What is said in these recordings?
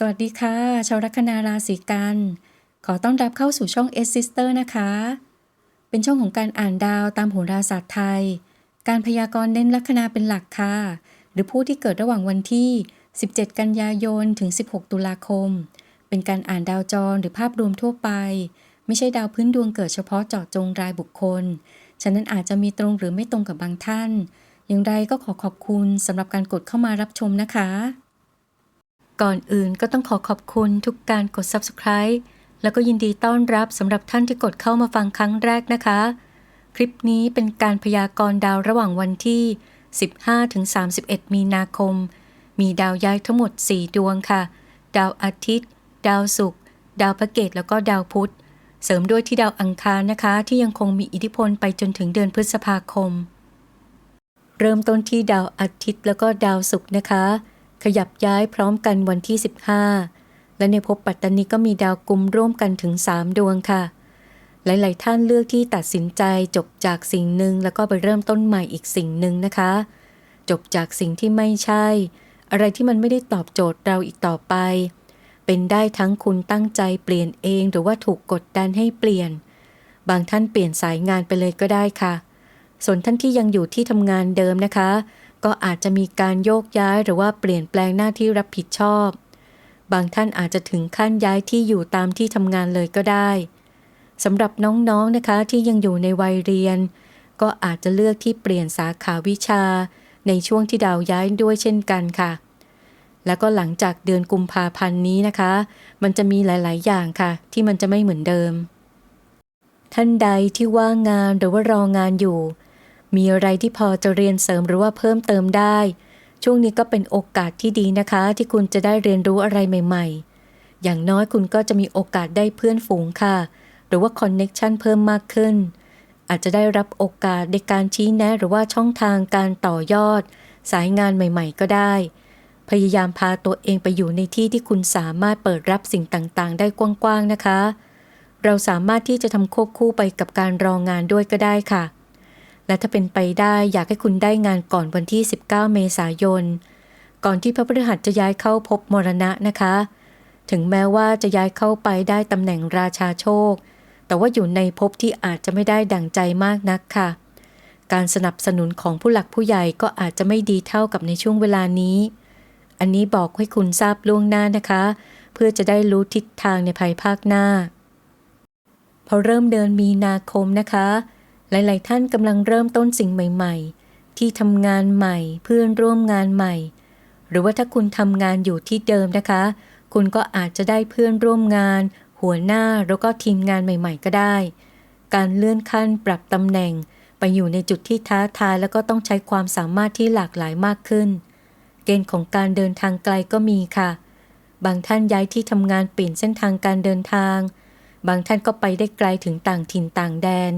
สวัสดีค่ะ ชาวลัคนาราศีกัน ขอต้อนรับเข้าสู่ช่อง S Sister นะคะ เป็นช่องของการอ่านดาวตามโหราศาสตร์ไทย การพยากรณ์เน้นลัคนาเป็นหลักค่ะ หรือผู้ที่เกิดระหว่างวันที่ 17 กันยายน ถึง 16 ตุลาคม เป็นการอ่านดาวจรหรือภาพรวมทั่วไป ไม่ใช่ดาวพื้นดวงเกิดเฉพาะเจาะจงรายบุคคล ฉะนั้นอาจจะมีตรงหรือไม่ตรงกับบางท่าน อย่างไรก็ขอขอบคุณสำหรับการกดเข้ามารับชมนะคะ ก่อนอื่นก็ต้องขอขอบคุณทุกการกด Subscribe แล้วก็ยินดีต้อนรับสำหรับท่านที่กดเข้ามาฟังครั้งแรกนะคะ คลิปนี้เป็นการพยากรณ์ดาวระหว่างวันที่ 15-31 มีนาคม มีดาวย้ายทั้งหมด 4 ดวงค่ะ ดาวอาทิตย์ ดาวศุกร์ ดาวพระเกตแล้วก็ดาวพุธ เสริมด้วยที่ดาวอังคารนะคะ ที่ยังคงมีอิทธิพลไปจนถึงเดือนพฤษภาคม เริ่มต้นที่ดาวอาทิตย์แล้วก็ดาวศุกร์นะคะ ขยับย้ายพร้อมกันวันที่ 15 และในภพปัตตานีก็มีดาวกุมร่วมกันถึง 3 ดวงค่ะ หลาย ๆ ท่านเลือกที่ตัดสินใจจบจากสิ่งหนึ่งแล้วก็ไปเริ่มต้นใหม่อีกสิ่งหนึ่งนะคะ จบจากสิ่งที่ไม่ใช่ อะไรที่มันไม่ได้ตอบโจทย์เราอีกต่อไป เป็นได้ทั้งคุณตั้งใจเปลี่ยนเองหรือว่าถูกกดดันให้เปลี่ยน บางท่านเปลี่ยนสายงานไปเลยก็ได้ค่ะ ส่วนท่านที่ยังอยู่ที่ทำงานเดิมนะคะ ก็อาจจะมีการโยกย้ายหรือว่าเปลี่ยนแปลงหน้าที่รับผิดชอบ บางท่านอาจจะถึงขั้นย้ายที่อยู่ตามที่ทำงานเลยก็ได้สำหรับน้องๆนะคะที่ยังอยู่ในวัยเรียน ก็อาจจะเลือกที่เปลี่ยนสาขาวิชา ในช่วงที่ดาวย้ายด้วยเช่นกันค่ะ แล้วก็หลังจากเดือนกุมภาพันธ์นี้นะคะ มันจะมีหลายๆ อย่างค่ะ ที่มันจะไม่เหมือนเดิม ท่านใดที่ว่างงานหรือว่ารองานอยู่ มีอะไรที่พอจะเรียนเสริมหรือว่าเพิ่มเติมได้ ช่วงนี้ก็เป็นโอกาสที่ดีนะคะ ที่คุณจะได้เรียนรู้อะไรใหม่ ๆ อย่างน้อยคุณก็จะมีโอกาสได้เพื่อนฝูงค่ะ หรือว่าคอนเน็กชันเพิ่มมากขึ้น อาจจะได้รับโอกาสในการชี้แนะหรือว่าช่องทางการต่อยอด สายงานใหม่ ๆ ก็ได้ พยายามพาตัวเองไปอยู่ในที่ที่คุณสามารถเปิดรับสิ่งต่างๆ ได้กว้างๆนะคะ เราสามารถที่จะทำควบคู่ไปกับการรองงานด้วยก็ได้ค่ะ และถ้าเป็นไปได้อยากให้คุณได้งานก่อนวันที่ 19 เมษายน ก่อนที่พระพฤหัสจะย้ายเข้าพบมรณะนะคะ ถึงแม้ว่าจะย้ายเข้าไปได้ตำแหน่งราชาโชค แต่ว่าอยู่ในภพที่อาจจะไม่ได้ดั่งใจมากนักค่ะ การสนับสนุนของผู้หลักผู้ใหญ่ก็อาจจะไม่ดีเท่ากับในช่วงเวลานี้ อันนี้บอกให้คุณทราบล่วงหน้านะคะ เพื่อจะได้รู้ทิศทางในภายภาคหน้า พอเริ่มเดือนมีนาคมนะคะ หลาย ๆ ท่านกำลังเริ่มต้นสิ่งใหม่ ๆ ที่ทำงานใหม่เพื่อนร่วมงานใหม่ หรือว่าถ้าคุณทำงานอยู่ที่เดิมนะคะ คุณก็อาจจะได้เพื่อนร่วมงาน หัวหน้าแล้วก็ทีมงานใหม่ ๆ ก็ได้ การเลื่อนขั้นปรับตำแหน่ง ไปอยู่ในจุดที่ท้าทายแล้วก็ต้องใช้ความสามารถที่หลากหลายมากขึ้น เกณฑ์ของการเดินทางไกลก็มีค่ะ บางท่านย้ายที่ทำงานเปลี่ยนเส้นทางการเดินทาง บางท่านก็ไปได้ไกลถึงต่างถิ่นต่างแดน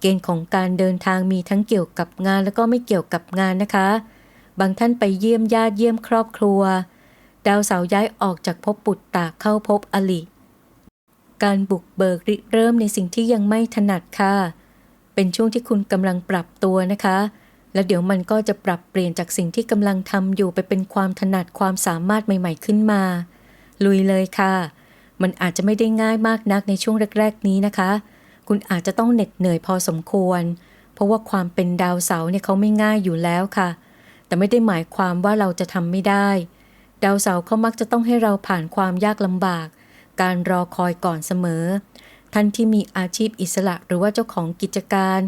เกณฑ์ของการเดินทางมีทั้งเกี่ยวกับงานแล้วก็ไม่เกี่ยวกับงานนะคะ บางท่านไปเยี่ยมญาติเยี่ยมครอบครัว ดาวเสาร์ย้ายออกจากภพปุตตะเข้าภพอลิการบุกเบิกริเริ่มในสิ่งที่ยังไม่ถนัดค่ะ เป็นช่วงที่คุณกำลังปรับตัวนะคะ แล้วเดี๋ยวมันก็จะปรับเปลี่ยนจากสิ่งที่กำลังทำอยู่ไปเป็นความถนัดความสามารถใหม่ ๆขึ้นมา ลุยเลยค่ะ มันอาจจะไม่ได้ง่ายมากนักในช่วงแรก ๆ นี้นะคะ คุณอาจจะต้องเหน็ดเหนื่อยพอสมควร เพราะว่าความเป็นดาวเสาร์เนี่ยเขาไม่ง่ายอยู่แล้วค่ะ แต่ไม่ได้หมายความว่าเราจะทำไม่ได้ ดาวเสาร์เขามักจะต้องให้เราผ่านความยากลำบาก การรอคอยก่อนเสมอ ท่านที่มีอาชีพอิสระหรือว่าเจ้าของกิจการ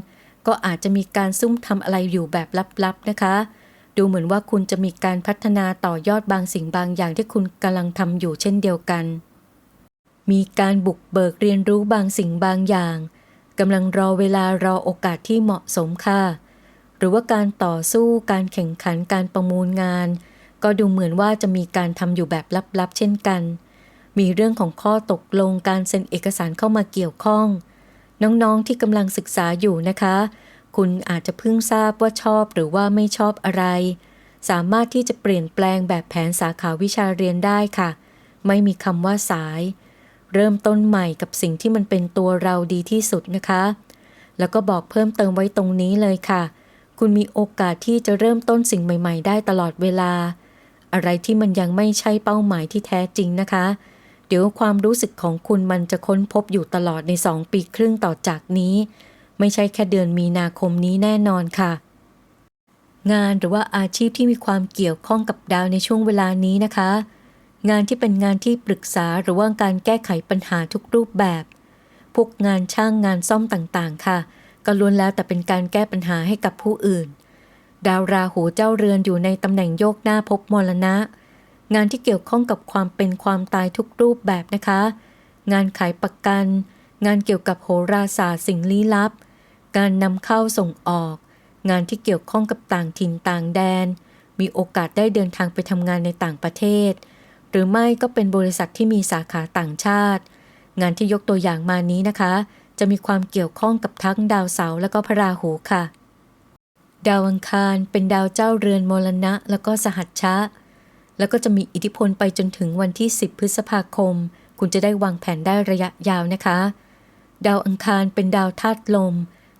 ก็อาจจะมีการซุ่มทำอะไรอยู่แบบลับๆนะคะ ดูเหมือนว่าคุณจะมีการพัฒนาต่อยอดบางสิ่งบางอย่างที่คุณกำลังทำอยู่เช่นเดียวกัน มีการบุกเบิกเรียนรู้บางสิ่งบางอย่างกำลังรอเวลารอโอกาสที่เหมาะสมค่ะ หรือว่าการต่อสู้การแข่งขันการประมูลงาน ก็ดูเหมือนว่าจะมีการทำอยู่แบบลับๆ เช่นกัน มีเรื่องของข้อตกลงการเซ็นเอกสารเข้ามาเกี่ยวข้อง น้องๆที่กำลังศึกษาอยู่นะคะ คุณอาจจะเพิ่งทราบว่าชอบหรือว่าไม่ชอบอะไร สามารถที่จะเปลี่ยนแปลงแบบแผนสาขาวิชาเรียนได้ค่ะ ไม่มีคำว่าสาย เริ่มต้นใหม่กับสิ่งที่มันเป็นตัวเราดีที่สุดนะคะ แล้วก็บอกเพิ่มเติมไว้ตรงนี้เลยค่ะ คุณมีโอกาสที่จะเริ่มต้นสิ่งใหม่ ๆ ได้ตลอดเวลา อะไรที่มันยังไม่ใช่เป้าหมายที่แท้จริงนะคะ เดี๋ยวความรู้สึกของคุณมันจะค้นพบอยู่ตลอดใน 2 ปีครึ่งต่อจากนี้ ไม่ใช่แค่เดือนมีนาคมนี้แน่นอนค่ะ งานหรือว่าอาชีพที่มีความเกี่ยวข้องกับดาวในช่วงเวลานี้นะคะ งานที่เป็นงานที่ปรึกษาหรือว่าการแก้ไขปัญหาทุกรูปแบบ พวกงานช่างงานซ่อมต่างๆ ค่ะ ก็ล้วนแล้วแต่เป็นการแก้ปัญหาให้กับผู้อื่น ดาวราหูเจ้าเรือนอยู่ในตำแหน่งโยกหน้าภพมรณะ งานที่เกี่ยวข้องกับความเป็นความตายทุกรูปแบบนะคะ งานขายประกัน งานเกี่ยวกับโหราศาสตร์สิ่งลี้ลับ การนำเข้าส่งออก งานที่เกี่ยวข้องกับต่างถิ่นต่างแดน มีโอกาสได้เดินทางไปทำงานในต่างประเทศ หรือไม่ก็เป็นบริษัทที่มีสาขาต่างชาติ งานที่ยกตัวอย่างมานี้นะคะ จะมีความเกี่ยวข้องกับทั้งดาวเสาร์และก็พระราหูค่ะ ดาวอังคารเป็นดาวเจ้าเรือนมรณะ แล้วก็สหัชชะ แล้วก็จะมีอิทธิพลไปจนถึงวันที่ 10 พฤษภาคม คุณจะได้วางแผนได้ระยะยาวนะคะ ดาวอังคารเป็นดาวธาตุลม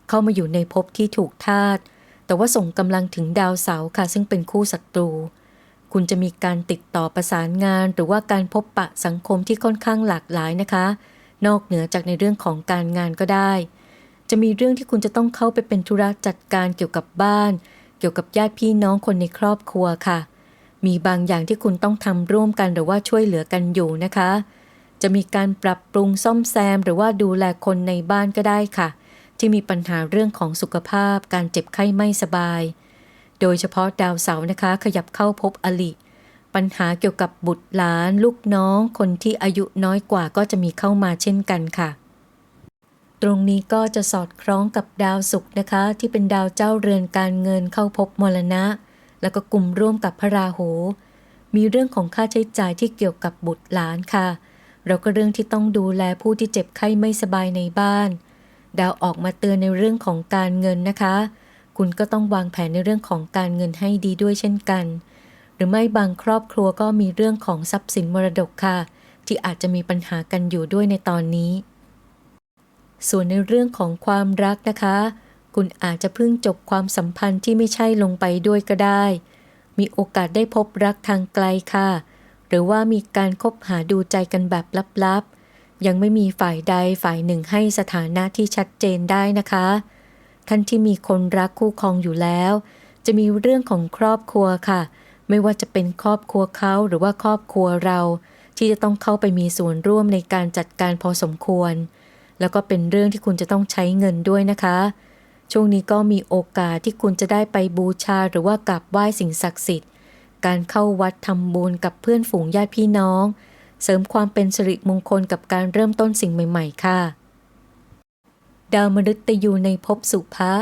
เข้ามาอยู่ในภพที่ถูกธาตุแต่ว่าส่งกำลังถึงดาวเสาร์ค่ะ ซึ่งเป็นคู่ศัตรู คุณจะมีการติดต่อประสานงาน หรือว่าการพบปะสังคมที่ค่อนข้างหลากหลายนะคะ นอกเหนือจากในเรื่องของการงานก็ได้ จะมีเรื่องที่คุณจะต้องเข้าไปเป็นธุระจัดการเกี่ยวกับบ้าน เกี่ยวกับญาติพี่น้องคนในครอบครัวค่ะ มีบางอย่างที่คุณต้องทำร่วมกันหรือว่าช่วยเหลือกันอยู่นะคะ จะมีการปรับปรุงซ่อมแซม หรือว่าดูแลคนในบ้านก็ได้ค่ะ ที่มีปัญหาเรื่องของสุขภาพ การเจ็บไข้ไม่สบาย โดยเฉพาะดาวเสาร์นะคะ ขยับเข้าพบอลิปัญหาเกี่ยวกับบุตรหลาน ลูกน้อง คนที่อายุน้อยกว่าก็จะมีเข้ามาเช่นกันค่ะ ตรงนี้ก็จะสอดคล้องกับดาวศุกร์นะคะ ที่เป็นดาวเจ้าเรือนการเงินเข้าพบมรณะ แล้วก็กลุ่มร่วมกับพระราหู มีเรื่องของค่าใช้จ่ายที่เกี่ยวกับบุตรหลานค่ะ เราก็เรื่องที่ต้องดูแลผู้ที่เจ็บไข้ไม่สบายในบ้าน ดาวออกมาเตือนในเรื่องของการเงินนะคะ คุณก็ต้องวางแผนในเรื่องของการเงินให้ดีด้วยเช่นกัน หรือไม่บางครอบครัวก็มีเรื่องของทรัพย์สินมรดกค่ะ ที่อาจจะมีปัญหากันอยู่ด้วยในตอนนี้ ส่วนในเรื่องของความรักนะคะ คุณอาจจะเพิ่งจบความสัมพันธ์ที่ไม่ใช่ลงไปด้วยก็ได้ มีโอกาสได้พบรักทางไกลค่ะ หรือว่ามีการคบหาดูใจกันแบบลับๆยังไม่มีฝ่ายใดฝ่ายหนึ่งให้สถานะที่ชัดเจนได้นะคะ ท่านที่มีคนรักคู่ครองอยู่แล้ว จะมีเรื่องของครอบครัวค่ะ ไม่ว่าจะเป็นครอบครัวเขาหรือว่าครอบครัวเรา ที่จะต้องเข้าไปมีส่วนร่วมในการจัดการพอสมควร แล้วก็เป็นเรื่องที่คุณจะต้องใช้เงินด้วยนะคะ ช่วงนี้ก็มีโอกาสที่คุณจะได้ไปบูชาหรือว่ากราบไหว้สิ่งศักดิ์สิทธิ์ การเข้าวัดทำบุญกับเพื่อนฝูงญาติพี่น้อง เสริมความเป็นสิริมงคลกับการเริ่มต้นสิ่งใหม่ ๆ ค่ะ ดาวมฤตยูในภพสุภะ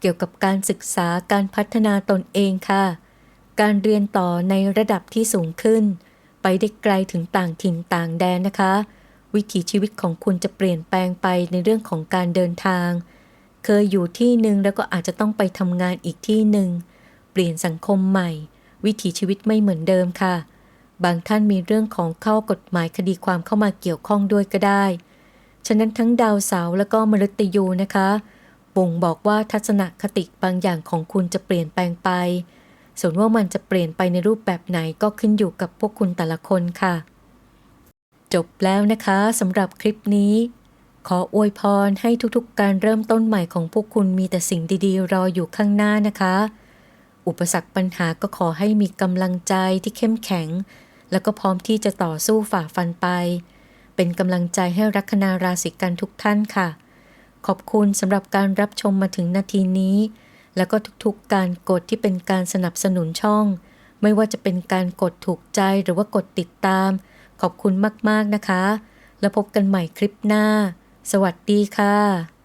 เกี่ยวกับการศึกษาการพัฒนาตนเองค่ะ การเรียนต่อในระดับที่สูงขึ้น ไปได้ไกลถึงต่างถิ่นต่างแดนนะคะ วิถีชีวิตของคุณจะเปลี่ยนแปลงไปในเรื่องของการเดินทาง เคยอยู่ที่หนึ่งแล้วก็อาจจะต้องไปทำงานอีกที่หนึ่ง เปลี่ยนสังคมใหม่ วิถีชีวิตไม่เหมือนเดิมค่ะ บางท่านมีเรื่องของเข้ากฎหมายคดีความเข้ามาเกี่ยวข้องด้วยก็ได้ ฉะนั้นทั้งดาวเสาร์และก็มฤตยูนะคะบ่งบอกว่าทัศนคติบางอย่างของคุณจะเปลี่ยนแปลงไป ส่วนว่ามันจะเปลี่ยนไปในรูปแบบไหนก็ขึ้นอยู่กับพวกคุณแต่ละคนค่ะ จบแล้วนะคะสำหรับคลิปนี้ ขออวยพรให้ทุกๆ การเริ่มต้นใหม่ของพวกคุณมีแต่สิ่งดีๆ รออยู่ข้างหน้านะคะ อุปสรรคปัญหาก็ขอให้มีกำลังใจที่เข้มแข็ง แล้วก็พร้อมที่จะต่อสู้ฝ่าฟันไป เป็นกำลังใจให้ลัคนาราศีกันทุกท่านค่ะ ขอบคุณสำหรับการรับชมมาถึงนาทีนี้ แล้วก็ทุกๆการกดที่เป็นการสนับสนุนช่อง ไม่ว่าจะเป็นการกดถูกใจหรือว่ากดติดตาม ขอบคุณมากๆนะคะ แล้วพบกันใหม่คลิปหน้า สวัสดีค่ะ